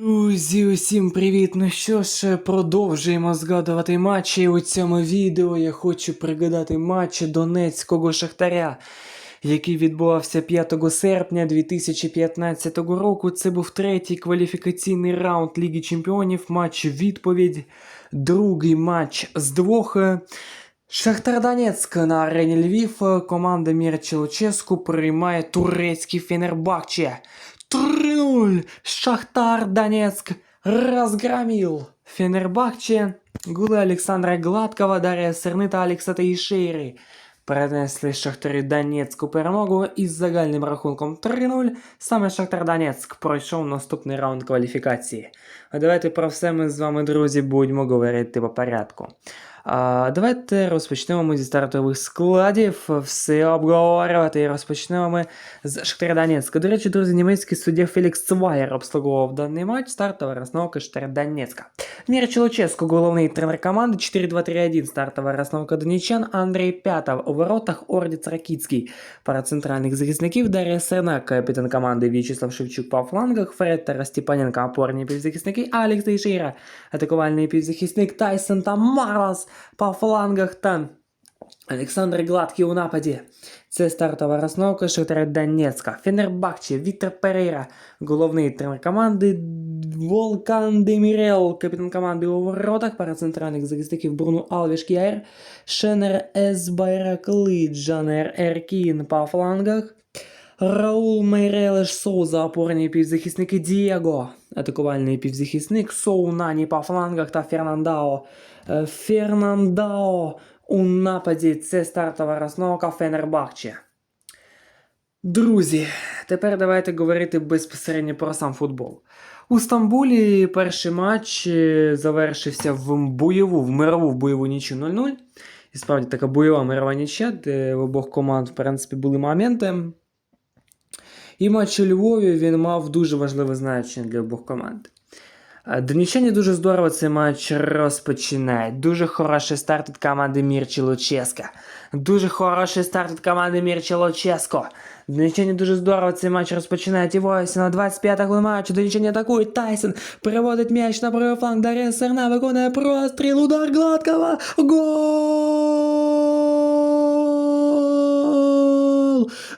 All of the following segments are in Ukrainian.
Друзі, усім привіт! Ну що ж, продовжуємо згадувати матчі. У цьому відео я хочу пригадати матч Донецького Шахтаря, який відбувався 5 серпня 2015 року. Це був третій кваліфікаційний раунд Ліги Чемпіонів. Матч відповідь. Другий матч з двох. Шахтар Донецьк на арені Львів. Команда Мірча Луческу приймає турецький Фенербахче. 3-0. Шахтар Донецк разгромил Фенербахче. Гули Олександра Гладкого, Дар'я Серни та Алекса Тейшейри перенесли Шахтарі Донецьку перемогу із загальним рахунком 3-0. Саме Шахтар Донецьк пройшов наступний раунд кваліфікації. А давайте про все ми з вами, друзі, будемо говорити по порядку. А, давайте розпочнемо ми зі стартових складів. Все обговорювати і розпочнемо ми з Шахтаря Донецька. До речі, друзі, німецький суддя Фелікс Цвайер обслуговував даний матч. Стартова розновка Шахтаря Донецька. Мір Чолоческо, головний тренер команди, 4-2-3-1. Стартова розновка донечан. Андрій Пятов у воротах, Ордіц Ракіцький. Пара центральних захисників Дар'я Серна, капітан команди В'ячеслав Шевчук по флангах, Фред та Степаненко, опорні півзахисники, Алекс Тейшейра, атакувальний півзахисник Тайсон та Марлас по флангах та Олександр Гладкий у нападі. Це стартова розновка Шахтаря Донецька. Фенербахче, Віктор Перейра, головний тренер команди, Волкан Демірел, капітан команди у воротах, пара центральних захисників Бруно Алвіш Кіаєр, Шенер Ес Байракли, Джанер Еркін по флангах, Раул Мейрелеш Соуза, опорні півзахисники Дієго, атакувальний півзахисник Соу Нані по флангах та Фернандао. Е, Фернандао у нападі це стартова розновка Фенербахче. Друзі, тепер давайте говорити безпосередньо про сам футбол. У Стамбулі перший матч е, завершився в бойову, в мирову в бойову нічю 0-0. І справді така бойова мирова нічя, де в обох команд, в принципі, були моменти. І матч у Львові він мав дуже важливе значення для обох команд. Е, Донічані дуже здорово цей матч розпочинають. Дуже хороший старт від команди Мірчі Луческа. Дуже хороший старт від команди Мірчі Луческо. Донічані дуже здорово цей матч розпочинають. І ось на 25 хвилин матчу Донічані атакують. Тайсон переводить м'яч на правий фланг. Дар'я Серна виконує простріл. Удар Гладкого. Гол!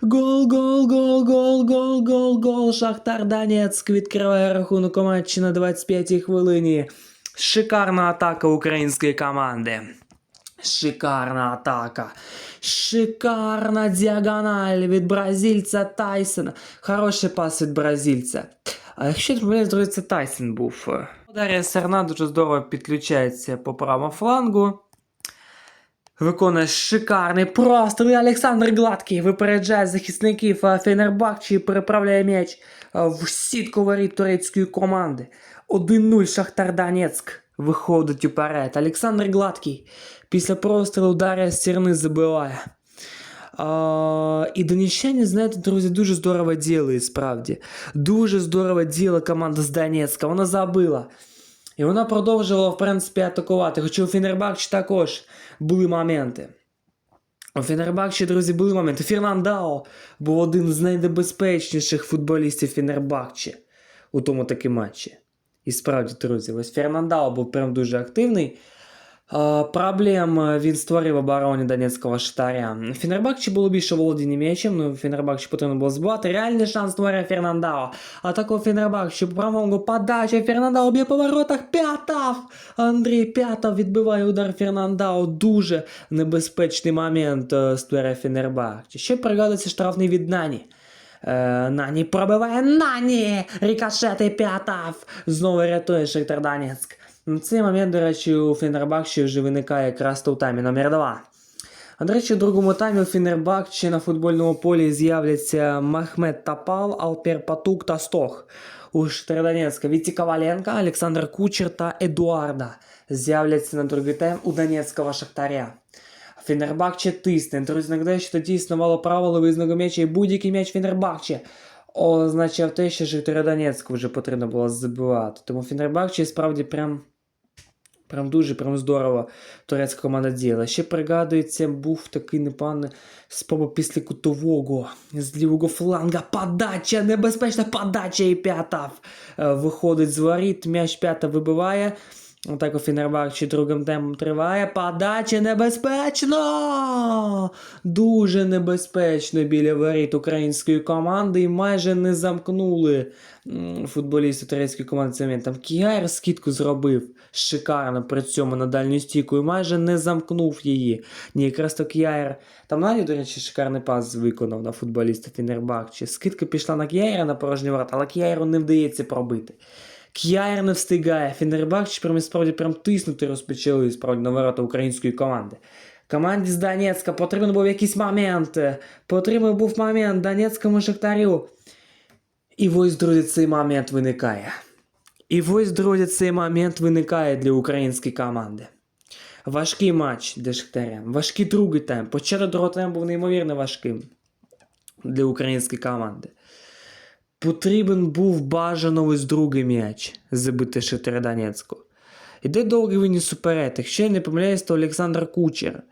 Гол, гол, гол, гол, гол, гол, гол. Шахтар Донецьк відкриває рахунок у матчі на 25-й хвилині. Шикарна атака української команди. Шикарна атака. Шикарна діагональ від бразильця Тайсона. Хороший пас від бразильця. А якщо не помиляюсь, друзі, це Тайсон був. Дар'я Серна дуже здорово підключається по правому флангу. Виконує шикарний простріл. Олександр Гладкий випереджає захисників а, Фенербахче і переправляє м'яч а, в сітку воріт турецької команди. 1-0 Шахтар Донецьк виходить уперед. Олександр Гладкий після прострілу Дар'я Сірни забиває. А, і донічані, знаєте, друзі, дуже здорово діяли, справді. Дуже здорово діяла команда з Донецька. Вона забила. І вона продовжувала, в принципі, атакувати. Хоча у Фінербакчі також були моменти. У Фінербакчі, друзі, були моменти. Фернандао був один з найнебезпечніших футболістів Фінербакчі у тому таки матчі. І справді, друзі, ось Фернандао був прям дуже активний. Проблем е, він створив обороні Донецького Шахтаря. Фенербахче було більше володіння м'ячем, ну Фенербахче потрібно було збивати. Реальний шанс створює Фернандао. Атаку Фенербахче по правому подача. Фернандао б'є по воротах. П'ятав! Андрій П'ятав відбиває удар Фернандао. Дуже небезпечний момент е, створює Фенербахче. Ще пригадується штрафний від Нані. Е, Нані пробиває Нані! Рікошети П'ятав! Знову рятує Шахтар Донецьк. На цей момент, до речі, у Фенербахче вже виникає якраз у таймі номер 2. А до речі, у другому таймі у Фенербахче на футбольному полі з'являться Махмед Тапал, Алпер Патук та Стох. У Штрадонецька Віті Коваленко, Олександр Кучер та Едуарда з'являться на другий тайм у Донецького Шахтаря. Фенербахче тисне. Друзі, нагадаю, що тоді існувало правило виїзного м'яча і будь-який м'яч Фенербахче означав те, що Житомир Донецьку вже потрібно було забивати. Тому Фенербахче справді прям Прям дуже прям здорово турецька команда діяла. Ще пригадується, був такий непоганий спроба після кутового з лівого фланга. Подача, небезпечна подача і п'ята е, виходить з воріт. М'яч п'ята вибиває. Отак у Фінербахчі другим темпом триває. Подача небезпечно! Дуже небезпечно біля воріт української команди і майже не замкнули футболісти турецької команди. Там Кіяр скидку зробив шикарно при цьому на дальню стійку і майже не замкнув її. Ні, якраз то Кіяр. Там Наді, до речі, шикарний пас виконав на футболіста Фінербахчі. Скидка пішла на Кіяра на порожній ворот, але Кіяру не вдається пробити. К'яєр не встигає. Фінербахчі прям справді прям тиснути розпочали справді на ворота української команди. Команді з Донецька потрібен був якийсь момент. Потрібен був момент Донецькому Шахтарю. І ось, друзі, цей момент виникає. І ось, друзі, цей момент виникає для української команди. Важкий матч для Шахтаря. Важкий другий тайм. Початок другого тайму був неймовірно важким для української команди. Потрібен був бажано ось другий м'яч забити Шахтаря Донецьку. Іде довгий виніс суперед. Якщо я не помиляюсь, то Олександр Кучер.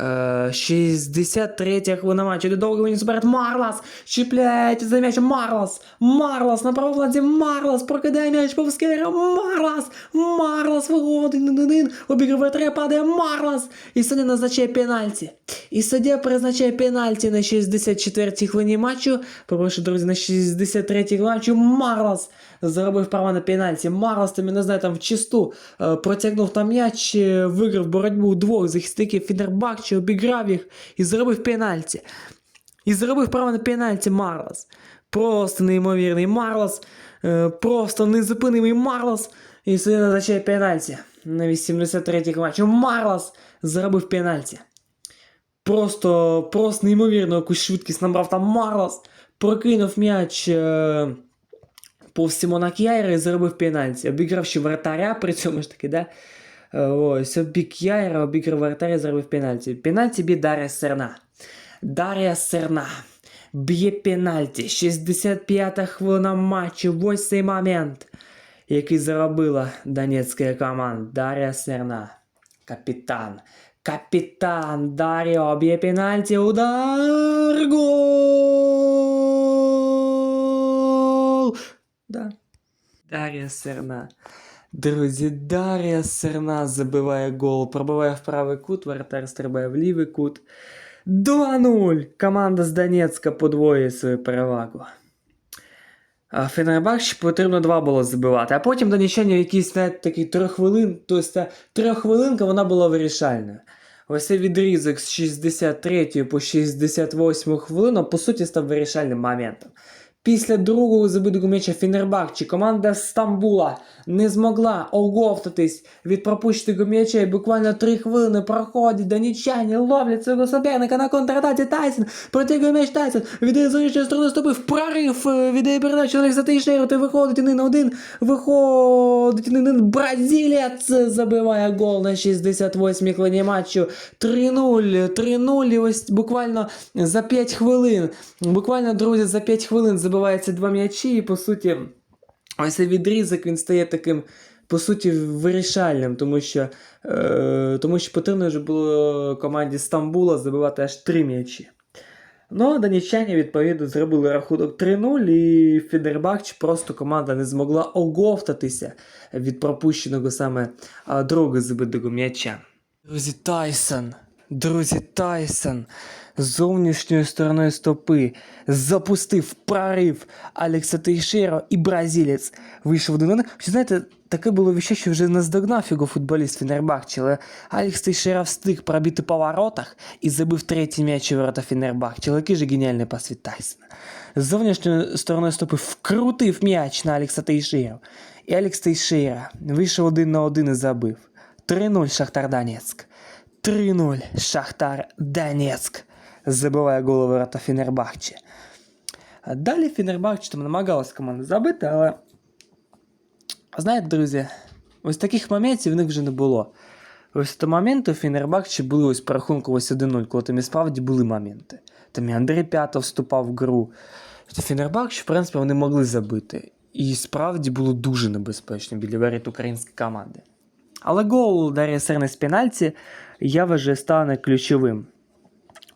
Е, 63 хвилина матчу. Довгий виніс суперед. Марлас! Чіпляється за м'яч. Марлас! Марлас! На правому фланзі Марлас! Прокидає м'яч Повскера. Марлас! Марлас виходить на один. Обігрує три, падає Марлас! І суддя назначає пенальті. І суддя призначає пенальті на 64-й хвилині матчу. Попрошу, друзі, на 63-й хвилині матчу Марлас заробив право на пенальті. Марлас, там, я не знаю, там в чисту е, протягнув там м'яч, е, виграв боротьбу двох захисників Фінербахче, обіграв їх і зробив пенальті. І зробив право на пенальті Марлас. Просто неймовірний Марлас. Е, просто незупинимий Марлас. І сюди назначає пенальті. На 83-й матчі Марлас зробив пенальті. Просто, просто неймовірно якусь швидкість набрав там Марлас. Прокинув м'яч. Е, повз Сімона К'яйра і зробив пенальті. Обіграв вратаря, при цьому ж таки, да? Е, Ось, обіг К'яйра, обіграв вратаря зробив пенальті. Пенальті б'є Дар'я Серна. Дар'я Серна. Б'є пенальті. 65-та хвилина матчу. Ось цей момент, який заробила донецька команда. Дар'я Серна. Капітан. Капітан Дар'я б'є пенальті. Удар. Гол! Да. Дар'я Серна. Друзі, Дар'я Серна забиває гол, пробиває в правий кут, воротар стрибає в лівий кут. 2-0. Команда з Донецька подвоює свою перевагу. А Фенербахче потрібно два було забивати, а потім донічання якийсь навіть такий трьоххвилин, тобто та трьоххвилинка вона була вирішальною. Ось цей відрізок з 63 по 68 хвилину, по суті, став вирішальним моментом. Після другого забитого м'яча Фінербахче команда Стамбула не змогла оговтатись від пропущеного м'яча і буквально три хвилини проходить. Донічані, ловлять свого суперника на контратаці. Тайсон, протягує м'яч. Тайсон, віддає з іншої сторони ступив прорив, е, віддає передачу Олекса Тейшеру, ти виходить один на один, виходить один один, бразилець забиває гол на 68-й хвилині матчу, 3-0, 3-0, і ось буквально за 5 хвилин, буквально, друзі, за 5 хвилин забиваються два м'ячі, і по суті, ось цей відрізок він стає таким. По суті, вирішальним, тому що, е, тому що потрібно вже було команді Стамбула забивати аж три м'ячі. Ну, а донічані, відповідно, зробили рахунок 3-0, і Фідербахч просто команда не змогла оговтатися від пропущеного саме другого забитого м'яча. Друзі, Тайсон. Друзі, Тайсон зовнішньою стороною стопи запустив прорив Алекса Тейшеро і бразилець вийшов до мене. Що знаєте, таке було віще, що вже наздогнав його футболіст Фінербахче, але Алекс Тейшеро встиг пробити по воротах і забив третій м'яч у ворота Фінербахче. Який же геніальний пас від Тайсона. Зовнішньою стороною стопи вкрутив м'яч на Алекса Тейшеро. І Алекс Тейшеро вийшов один на один і забив. 3-0 Шахтар Донецьк. 3-0 Шахтар Донецьк. Забиває голову ворота Фінербахче. А Далі Фінербахче там намагалась команда забити, але. Знаєте, друзі, ось таких моментів в них вже не було. Ось до моменту у Фінербахче були ось по рахунку ось 1-0, коли там і справді були моменти. Там і Андрій П'ятов вступав в гру. Фінербахче, в принципі, вони могли забити. І справді було дуже небезпечно біля воріт української команди. Але гол Дар'я Серни з пенальті, я вважаю, стане ключовим.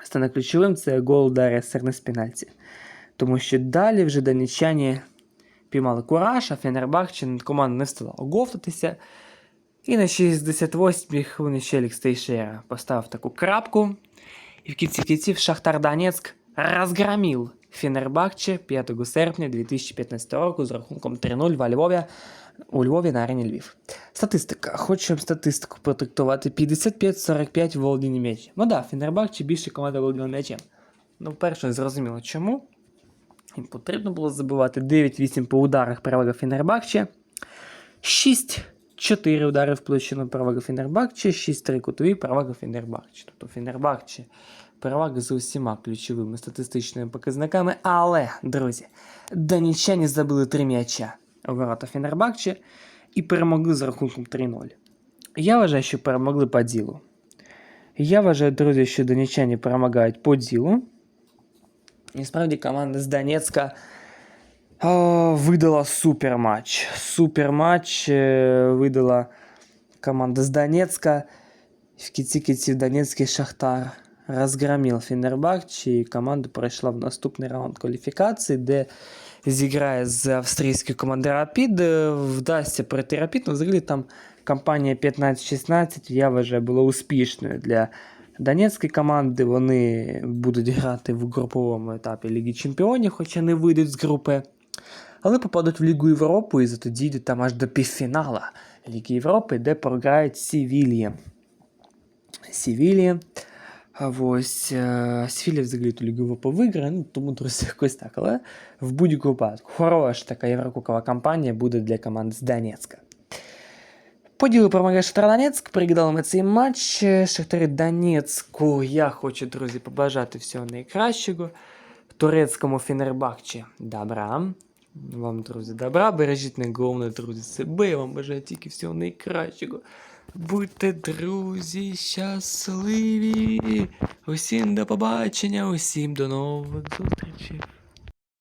Стане ключовим це гол Дар'я Серни з пенальті. Тому що далі вже донеччані піймали кураж, а Фенербахче команда не встала оговтатися. І на 68-й хвилині Челікс Тейшера поставив таку крапку. І в кінці кінців Шахтар Донецьк розгромив Фенербахче 5 серпня 2015 року з рахунком 3-0 во Львові, у Львові на арені Львів. Статистика. Хочу статистику протектувати. 55-45 володіння м'ячем. Ну да, Фенербахче більше команда володіла м'ячем. Ну, перше, зрозуміло чому. Їм потрібно було забивати 9-8 по ударах перевага Фенербахче. 6-4 удари в площину перевага Фенербахче, 6-3 кутові перевага Фенербахче. Тобто Фенербахче перевага за усіма ключовими статистичними показниками. Але, друзі, донічані забили 3 м'яча ворота Фенербахче і перемогли з рахунком 3-0. Я вважаю, що перемогли по ділу. Я вважаю, друзі, що донічані перемагають по ділу. І справді команда з Донецька о, видала суперматч. Суперматч е, видала команда з Донецька. В кінці кінців Донецький Шахтар розгромив Фенербахче, і команда пройшла в наступний раунд кваліфікації, де зіграє з австрійською командою Рапід. Е, Вдасться пройти Рапід. Ну, взагалі там кампанія 15-16, я вважаю, була успішною для Донецької команди. Вони будуть грати в груповому етапі Ліги Чемпіонів, хоча не вийдуть з групи. Але попадуть в Лігу Європи і зато дійдуть там аж до півфінала Ліги Європи, де програють Сівілії. Сівілії. Ось е, Сівілія взагалі ту Лігу Європи виграє, ну тому друзі, якось так. Але в будь-якому випадку хороша така єврокубкова кампанія буде для команд з Донецька. Поділи перемагає Шахтар Донецьк, пригадали ми цей матч. Шахтарі Донецьку. Я хочу, друзі, побажати всього найкращого. Турецькому Фенербахче добра. Вам, друзі, добра. Бережіть найголовне, друзі, себе. Я вам бажаю тільки всього найкращого. Будьте, друзі, щасливі. Усім до побачення, усім до нових зустрічей.